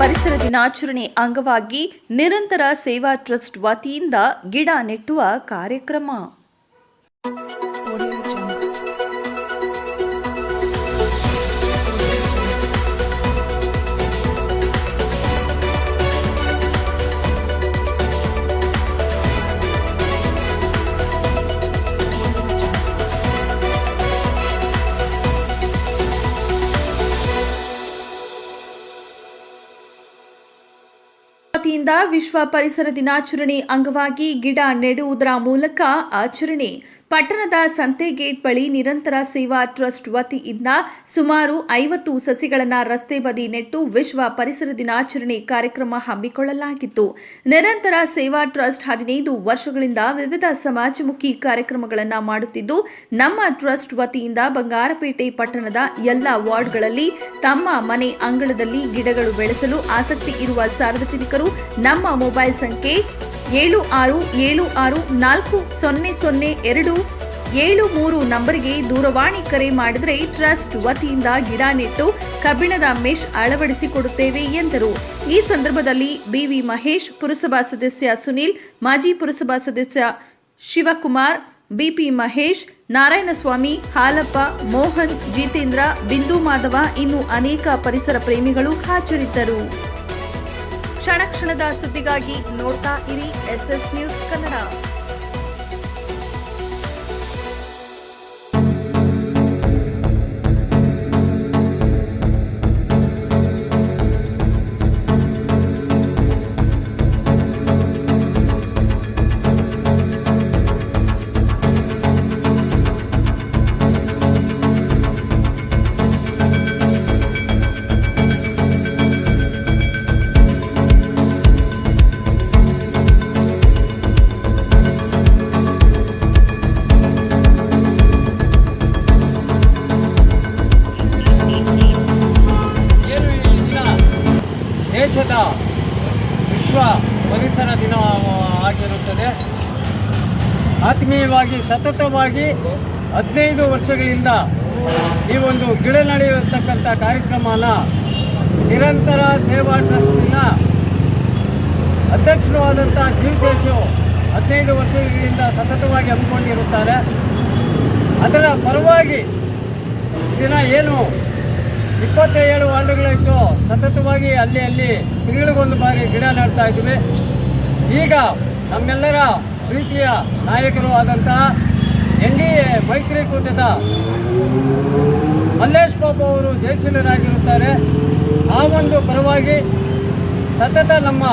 ಪರಿಸರ ದಿನಾಚರಣೆ ಅಂಗವಾಗಿ ನಿರಂತರ ಸೇವಾ ಟ್ರಸ್ಟ್ ವತಿಯಿಂದ ಗಿಡ ನೆಟ್ಟುವ ಕಾರ್ಯಕ್ರಮ. ವತಿಯಿಂದ ವಿಶ್ವ ಪರಿಸರ ದಿನಾಚರಣೆ ಅಂಗವಾಗಿ ಗಿಡ ನೆಡುವುದರ ಮೂಲಕ ಆಚರಣೆ ಪಟ್ಟಣದ ಸಂತೆಗೇಟ್ ಬಳಿ ನಿರಂತರ ಸೇವಾ ಟ್ರಸ್ಟ್ ವತಿಯಿಂದ ಸುಮಾರು ಐವತ್ತು ಸಸಿಗಳನ್ನು ರಸ್ತೆ ಬದಿ ನೆಟ್ಟು ವಿಶ್ವ ಪರಿಸರ ದಿನಾಚರಣೆ ಕಾರ್ಯಕ್ರಮ ಹಮ್ಮಿಕೊಳ್ಳಲಾಗಿತ್ತು. ನಿರಂತರ ಸೇವಾ ಟ್ರಸ್ಟ್ ಹದಿನೈದು ವರ್ಷಗಳಿಂದ ವಿವಿಧ ಸಮಾಜಮುಖಿ ಕಾರ್ಯಕ್ರಮಗಳನ್ನು ಮಾಡುತ್ತಿದ್ದು, ನಮ್ಮ ಟ್ರಸ್ಟ್ ವತಿಯಿಂದ ಬಂಗಾರಪೇಟೆ ಪಟ್ಟಣದ ಎಲ್ಲ ವಾರ್ಡ್ಗಳಲ್ಲಿ ತಮ್ಮ ಮನೆ ಅಂಗಳದಲ್ಲಿ ಗಿಡಗಳು ಬೆಳೆಸಲು ಆಸಕ್ತಿ ಇರುವ ಸಾರ್ವಜನಿಕರು ನಮ್ಮ ಮೊಬೈಲ್ ಸಂಖ್ಯೆ ಏಳು ಆರು ಏಳು ಆರು ನಾಲ್ಕು ಸೊನ್ನೆ ಸೊನ್ನೆ ಎರಡು. ಏಳು ಮೂರು ನಂಬರ್ಗೆ ದೂರವಾಣಿ ಕರೆ ಮಾಡಿದರೆ ಟ್ರಸ್ಟ್ ವತಿಯಿಂದ ಗಿಡ ನೆಟ್ಟು ಕಬ್ಬಿಣದ ಮೆಶ್ ಅಳವಡಿಸಿಕೊಡುತ್ತೇವೆ ಎಂದರು. ಈ ಸಂದರ್ಭದಲ್ಲಿ ಬಿವಿ ಮಹೇಶ್, ಪುರಸಭಾ ಸದಸ್ಯ ಸುನೀಲ್, ಮಾಜಿ ಪುರಸಭಾ ಸದಸ್ಯ ಶಿವಕುಮಾರ್, ಬಿಪಿ ಮಹೇಶ್, ನಾರಾಯಣಸ್ವಾಮಿ, ಹಾಲಪ್ಪ, ಮೋಹನ್, ಜಿತೇಂದ್ರ, ಬಿಂದು ಮಾಧವ ಇನ್ನು ಅನೇಕ ಪರಿಸರ ಪ್ರೇಮಿಗಳು ಹಾಜರಿದ್ದರು. ಕ್ಷಣ ಕ್ಷಣದ ಸುದ್ದಿಗಾಗಿ ನೋಡ್ತಾ ಇರಿ ಎಸ್ಎಸ್ ಎಸ್ ನ್ಯೂಸ್ ಕನ್ನಡ. ವಿಶ್ವ ಪರಿಸರ ದಿನ ಆಗಿರುತ್ತದೆ. ಆತ್ಮೀಯವಾಗಿ, ಸತತವಾಗಿ ಹದಿನೈದು ವರ್ಷಗಳಿಂದ ಈ ಒಂದು ಗಿಡ ನಡೆಯತಕ್ಕಂಥ ಕಾರ್ಯಕ್ರಮನ ನಿರಂತರ ಸೇವಾ ಟ್ರಸ್ಟಿನ ಅಧ್ಯಕ್ಷರು ಆದಂಥ ಜೀವದೇಶು ಹದಿನೈದು ವರ್ಷಗಳಿಂದ ಸತತವಾಗಿ ಹಮ್ಮಿಕೊಂಡಿರುತ್ತಾರೆ. ಅದರ ಪರವಾಗಿ ದಿನ ಏನು ಇಪ್ಪತ್ತೇಳು ವಾರ್ಡುಗಳಿತ್ತು ಸತತವಾಗಿ ಅಲ್ಲಿ ಅಲ್ಲಿ ತಿಂಗಳಿಗೊಂದು ಬಾರಿ ಗಿಡ ನೆಡ್ತಾ ಇದ್ದೀವಿ. ಈಗ ನಮ್ಮೆಲ್ಲರ ಪ್ರೀತಿಯ ನಾಯಕರು ಆದಂತಹ ಎನ್ ಡಿ ಎ ಮೈತ್ರಿಕೂಟದ ಮಲ್ಲೇಶ್ ಬಾಬು ಅವರು ಜಯಶೀಲರಾಗಿರುತ್ತಾರೆ ಆ ಒಂದು ಪರವಾಗಿ ಸತತ ನಮ್ಮ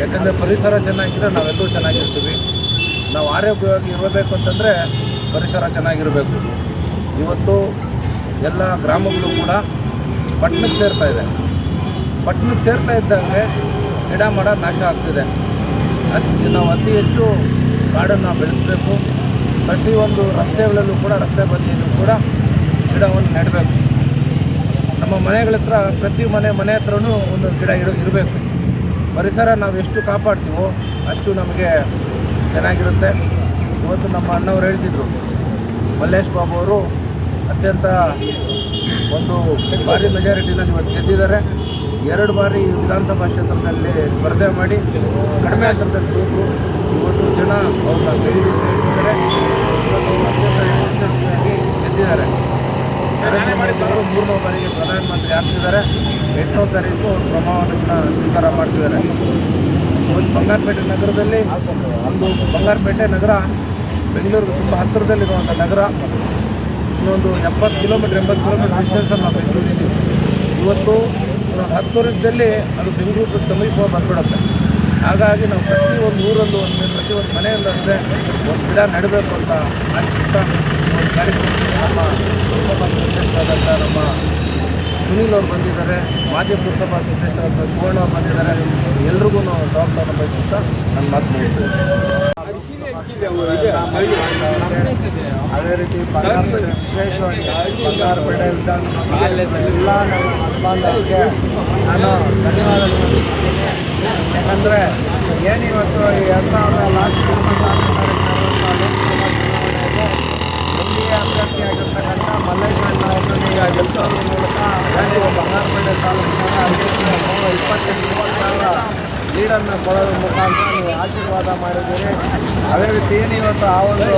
ಯಾಕಂದರೆ ಪರಿಸರ ಚೆನ್ನಾಗಿದ್ರೆ ನಾವೆಲ್ಲರೂ ಚೆನ್ನಾಗಿರ್ತೀವಿ. ನಾವು ಆರೋಗ್ಯವಾಗಿ ಇರಬೇಕು ಅಂತಂದರೆ ಪರಿಸರ ಚೆನ್ನಾಗಿರಬೇಕು. ಇವತ್ತು ಎಲ್ಲ ಗ್ರಾಮಗಳು ಕೂಡ ಪಟ್ಟಣಕ್ಕೆ ಸೇರ್ತಾ ಇದೆ. ಪಟ್ಟಣಕ್ಕೆ ಸೇರ್ತಾ ಇದ್ದಂಗೆ ಗಿಡ ಮರ ನಾಶ ಆಗ್ತಿದೆ. ಅದಕ್ಕೆ ನಾವು ಅತಿ ಹೆಚ್ಚು ಕಾಡನ್ನು ಬೆಳೆಸಬೇಕು. ಪ್ರತಿಯೊಂದು ರಸ್ತೆಗಳಲ್ಲೂ ಕೂಡ ರಸ್ತೆ ಬದಿಯಲ್ಲೂ ಕೂಡ ಗಿಡವನ್ನು ನೆಡಬೇಕು. ನಮ್ಮ ಮನೆಗಳ ಹತ್ರ ಪ್ರತಿ ಮನೆ ಮನೆ ಹತ್ರನೂ ಒಂದು ಗಿಡ ಇಡ ಇರಬೇಕು. ಪರಿಸರ ನಾವು ಎಷ್ಟು ಕಾಪಾಡ್ತೀವೋ ಅಷ್ಟು ನಮಗೆ ಚೆನ್ನಾಗಿರುತ್ತೆ. ಇವತ್ತು ನಮ್ಮ ಅಣ್ಣವ್ರು ಹೇಳ್ತಿದ್ರು, ಮಲ್ಲೇಶ್ ಬಾಬು ಅವರು ಅತ್ಯಂತ ಒಂದು ಭಾರಿ ಮೆಜಾರಿಟಿನ ಇವತ್ತು ಗೆದ್ದಿದ್ದಾರೆ. ಎರಡು ಬಾರಿ ವಿಧಾನಸಭಾ ಕ್ಷೇತ್ರದಲ್ಲಿ ಸ್ಪರ್ಧೆ ಮಾಡಿ ಕಡಿಮೆ ಅಂತರದಲ್ಲಿ ಸೋತು ಇವತ್ತು ಜನ ಅವ್ರನ್ನ ಬೆಳೆದಿದ್ದಾರೆ ಗೆದ್ದಿದ್ದಾರೆ. ನರೇಂದ್ರ ಮೋದಿ ಅವರು ಮೂರನೇ ಬಾರಿಗೆ ಪ್ರಧಾನಮಂತ್ರಿ ಆಗ್ತಿದ್ದಾರೆ. ಎಂಟನೇ ತಾರೀಕು ಅವರು ಪ್ರಮಾಣವಚನ ಸ್ವೀಕಾರ ಮಾಡ್ತಿದ್ದಾರೆ. ಒಂದು ಬಂಗಾರಪೇಟೆ ನಗರದಲ್ಲಿ, ಒಂದು ಬಂಗಾರಪೇಟೆ ನಗರ, ಬೆಂಗಳೂರಿಗೆ ತುಂಬ ಹತ್ತಿರದಲ್ಲಿರುವಂಥ ನಗರ. ಇನ್ನೊಂದು ಎಪ್ಪತ್ತು ಕಿಲೋಮೀಟ್ರ್, ಎಂಬತ್ತು ಕಿಲೋಮೀಟ್ರ್ ಡಿಸ್ಟೆನ್ಸಲ್ಲಿ ನಾವು ಬೆಂಗಳೂರಿದ್ದೀವಿ ಇವತ್ತು ಒಂದು ಹತ್ತು ವರ್ಷದಲ್ಲಿ ಅದು ಬೆಂಗಳೂರು ಸಮೀಪ ಬಂದ್ಬಿಡುತ್ತೆ. ಹಾಗಾಗಿ ನಾವು ಪ್ರತಿ ಒಂದು ಊರಲ್ಲೂ ಪ್ರತಿ ಪ್ರತಿಯೊಂದು ಮನೆಯಲ್ಲೂ ಅಷ್ಟೇ ಒಂದು ಗಿಡ ನೆಡಬೇಕು ಅಂತ ಆಶಿಸ್ತಾ ಒಂದು ಕಾರ್ಯಕ್ರಮಕ್ಕೆ ನಮ್ಮ ಲೋಕಸಭಾ ಸದಸ್ಯರಾದಂಥ ನಮ್ಮ ಸುನೀಲ್ ಅವ್ರು ಬಂದಿದ್ದಾರೆ, ಮಾಜಿ ಪುರಸಭಾ ಸದಸ್ಯರಾದಂಥ ಸುವರ್ಣ ಅವ್ರು ಬಂದಿದ್ದಾರೆ. ಎಲ್ರಿಗೂ ಸ್ವಾಗತವನ್ನು ಬಯಸುತ್ತಾ ನನ್ನ ಮಾತು ಮುಗಿಸ್ತೇನೆ. ಅದೇ ರೀತಿ ಬಂಗಾರಪೇಟೆ ವಿಶೇಷವಾಗಿ ಬಂಗಾರಪೇಟೆ ವಿಧಾನಸಭೆ ಎಲ್ಲ ನಮ್ಮ ಬಾಂಧವರಿಗೆ ನಾನು ಧನ್ಯವಾದಗಳು ಯಾಕಂದರೆ ಏನಿವತ್ತು ಈ ಎರಡು ಸಾವಿರದ ಲಾಸ್ಟ್ ಎಲ್ಲಿ ಅಭ್ಯರ್ಥಿಯಾಗಿರ್ತಕ್ಕಂಥ ಮಲ್ಲೇಶ್ವರ ಅವರನ್ನು ಈಗ ಗೆಲ್ಸೋದ್ರ ಮೂಲಕ ಬಂಗಾರಪೇಟೆ ತಾಲೂಕಿನ ಇಪ್ಪತ್ತೆಂಟು ಸಾವಿರ ಲೀಡನ್ನು ಕೊಡೋದ್ರ ಮುಖಾಂತರ ಆಶೀರ್ವಾದ ಮಾಡಿದ್ದೀರಿ. ಅದೇ ರೀತಿ ಏನು ಇವತ್ತು ಆ ಒಂದು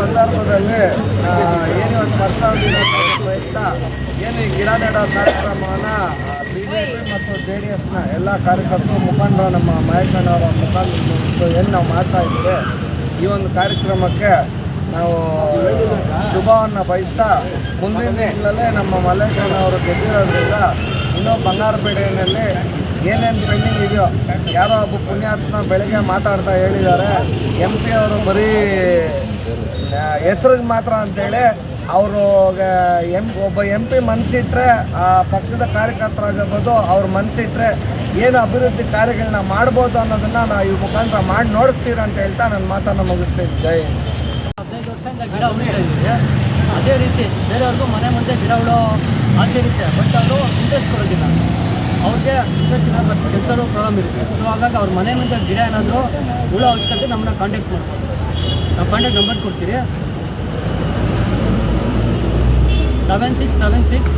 ಸಂದರ್ಭದಲ್ಲಿ ಏನು ವರ್ಷಾವಧಿ ಪ್ರಯತ್ನ ಏನು ಈ ಗಿಡ ನೆಡೋ ಕಾರ್ಯಕ್ರಮವನ್ನು ಬಿ ಜೆ ಪಿ ಮತ್ತು ಜೆ ಡಿ ಎಸ್ನ ಎಲ್ಲ ಕಾರ್ಯಕರ್ತರು ಮುಖಂಡರು ನಮ್ಮ ಮಹೇಶ್ ಅಣ್ಣವರ ಮುಖಂಡರು ಏನು ನಾವು ಮಾಡ್ತಾ ಇದ್ದೀವಿ, ಈ ಒಂದು ಕಾರ್ಯಕ್ರಮಕ್ಕೆ ನಾವು ಶುಭವನ್ನು ಬಯಸ್ತಾ ಮುಂದಿನ ತಿಂಗಳಲ್ಲೇ ನಮ್ಮ ಮಲ್ಲೇಶ್ ಅವರು ಗೆದ್ದಿರೋದ್ರಿಂದ ಇನ್ನೂ ಬಂಗಾರಪೇಟೆಯಲ್ಲಿ ಏನೇನು ಪೆಂಡಿಂಗ್ ಇದೆಯೋ, ಯಾರೋ ಒಬ್ಬ ಪುಣ್ಯಾತ್ಮ ಬೆಳಗ್ಗೆ ಮಾತಾಡ್ತಾ ಹೇಳಿದ್ದಾರೆ ಎಂ ಪಿ ಅವರು ಬರೀ ಹೆಸ್ರಿಗೆ ಮಾತ್ರ ಅಂತೇಳಿ ಅವರು ಎಂ, ಒಬ್ಬ ಎಂ ಪಿ ಮನಸ್ಸಿಟ್ರೆ ಆ, ಪಕ್ಷದ ಕಾರ್ಯಕರ್ತರಾಗಿರ್ಬೋದು ಅವ್ರ ಮನಸ್ಸಿಟ್ರೆ ಏನು ಅಭಿವೃದ್ಧಿ ಕಾರ್ಯಗಳನ್ನ ಮಾಡ್ಬೋದು ಅನ್ನೋದನ್ನು ನಾವು ಈ ಮುಖಾಂತರ ಮಾಡಿ ನೋಡಿಸ್ತೀರ ಅಂತ ಹೇಳ್ತಾ ನನ್ನ ಮಾತನ್ನು ಮುಗಿಸ್ತೀನಿ. ಜೈ ಗಿಡ ಇದ್ದೀವಿ ಅದೇ ರೀತಿ ಬೇರೆಯವ್ರಿಗೂ ಮನೆ ಮುಂದೆ ಗಿಡಗಳು ರೀತಿ ಬಟ್ ಅವರು ಇಂಟ್ರೆಸ್ಟ್ ಕೊಡೋದಿಲ್ಲ. ಅವ್ರಿಗೆ ಇಂಟ್ರೆಸ್ಟ್ ಇಲ್ಲ ಬಟ್ ಕೆಲಸರು ಪ್ರಾಬ್ಲಮ್ ಇರುತ್ತೆ. ಸೊ ಹಾಗಾಗಿ ಅವ್ರ ಮನೆ ಮುಂದೆ ಗಿಡ ಏನಾದರೂ ಉಳೋ ಅವಶ್ಯಕತೆ ನಮ್ಮನ್ನ ಕಾಂಟ್ಯಾಕ್ಟ್ ಮಾಡ್ಬೋದು. ನಾವು ಕಾಂಟ್ಯಾಕ್ಟ್ ನಂಬರ್ ಕೊಡ್ತೀರಿ. Seven six seven six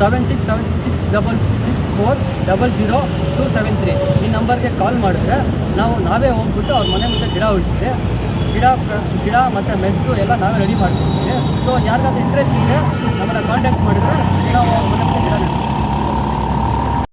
seven six seven six double six four double zero two seven three ಈ ನಂಬರ್ಗೆ ಕಾಲ್ ಮಾಡಿದ್ರೆ ನಾವು ನಾವೇ ಹೋಗ್ಬಿಟ್ಟು ಅವ್ರ ಮನೆ ಮುಂದೆ ಗಿಡ ಉಳಿಸ್ತೀವಿ ಗಿಡ ಗಿಡ ಮತ್ತು ಮೆಸ್ಸು ಎಲ್ಲ ನಾವೇ ರೆಡಿ ಮಾಡ್ತೀವಿ ಸೊ ಯಾರಿಗಾದ್ರೂ ಇಂಟ್ರೆಸ್ಟ್ ಇದೆ ನಮ್ಮನ್ನ ಕಾಂಟ್ಯಾಕ್ಟ್ ಮಾಡಿದ್ರೆ ನಾವು